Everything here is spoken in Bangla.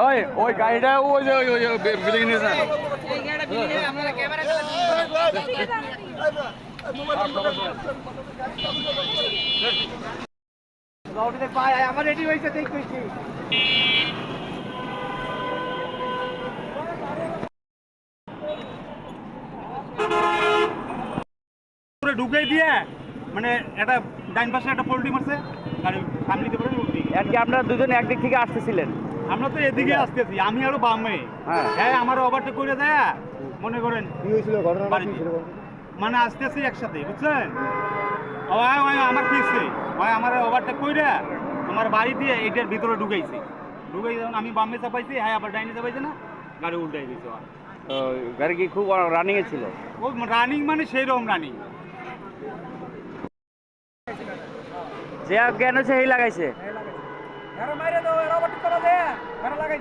ওই ওই গাড়িটা ওই যে ওই ওই বিল্ডিং নিয়ে যায় আমার রেডি হয়েছে দেখ কইছি পুরো ঢুকে দিয়ে মানে একটা ডাইন পাশে একটা পোল্ট্রি মারছে আর ফ্যামিলিতে আর কি আপনারা দুজন একদিক থেকে আসতেছিলেন। আমরা তো এদিকে আসতেছি আমি আরও বামে। হ্যাঁ। হ্যাঁ আমার ওভারটেক করে দেয় মনে করেন। কি হয়েছিল? ঘটনাটা কি মানে আসতেছি একসাথে বুঝছেন? ওই ওই আমার পিছে। ওই আমার ওভারটেক কইরা আমার বাড়ি দিয়ে এটার ভিতরে ঢুকাইছে। ঢুকাই যখন আমি বামে চাপাইছি হ্যাঁ আবার ডাইনে চাপাইছে না গাড়ি উল্টাই দিয়েছে গাড়ি কি খুব রানিং এ ছিল? ও রানিং মানে সেই রকম রানিং যে জ্ঞান হচ্ছে সেই লাগাইছে। এরা মাইরে দাও এরা ওভারটেক করা দে এরা লাগাই